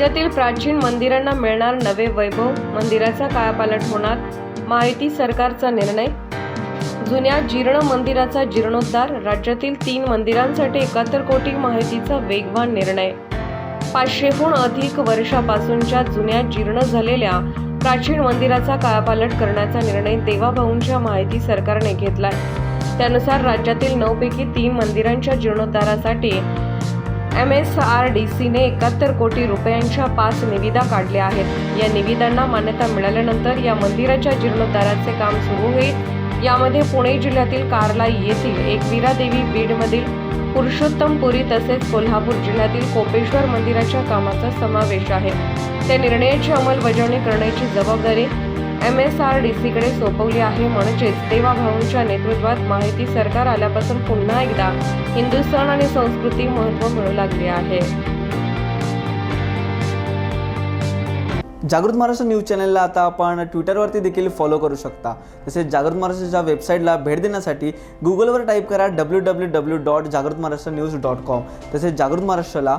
राज्यातील प्राचीन मंदिरांना मिळणार नवे वैभव मंदिराचा कायापालट होणार माहिती सरकारचा निर्णय? जुन्या जीर्ण मंदिराचा जीर्णोद्धार राज्यातील तीन मंदिरांसाठी एकाहत्तर कोटी माहितीचा वेगवान निर्णय. पाचशेहून अधिक वर्षापासूनच्या जुन्या जीर्ण झालेल्या प्राचीन मंदिराचा कायापालट करण्याचा निर्णय देवाभाऊंच्या माहिती सरकारने घेतलाय. त्यानुसार राज्यातील नऊपैकी तीन मंदिरांच्या जीर्णोद्धारासाठी एम एस आर डी सीने एकाहत्तर कोटी रुपयांच्या पाच निविदा काढल्या आहेत. या निविदांना मान्यता मिळाल्यानंतर या मंदिराच्या जीर्णोद्धाराचे काम सुरू होईल. यामध्ये पुणे जिल्ह्यातील कार्ला येथील एकवीरा देवी बीडमधील पुरुषोत्तमपुरी तसेच कोल्हापूर जिल्ह्यातील कोपेश्वर मंदिराच्या कामाचा समावेश आहे. त्या निर्णयाची अंमलबजावणी करण्याची जबाबदारी एम एस आर डी सीकडे सोपवली आहे. म्हणजेच देवाभाऊंच्या नेतृत्वात माहिती सरकार आल्यापासून पुन्हा एकदा हिंदुस्थान आणि संस्कृती महत्त्व मिळू लागली आहे. जागृत महाराष्ट्र न्यूज चॅनलला आता आपण ट्विटरवरती देखील फॉलो करू शकता. तसेच जागृत महाराष्ट्राच्या वेबसाईटला भेट देण्यासाठी गुगलवर टाईप करा डब्ल्यू डब्ल्यू डब्ल्यू डॉट जागृत महाराष्ट्र न्यूज डॉट कॉम तसेच जागृत महाराष्ट्राला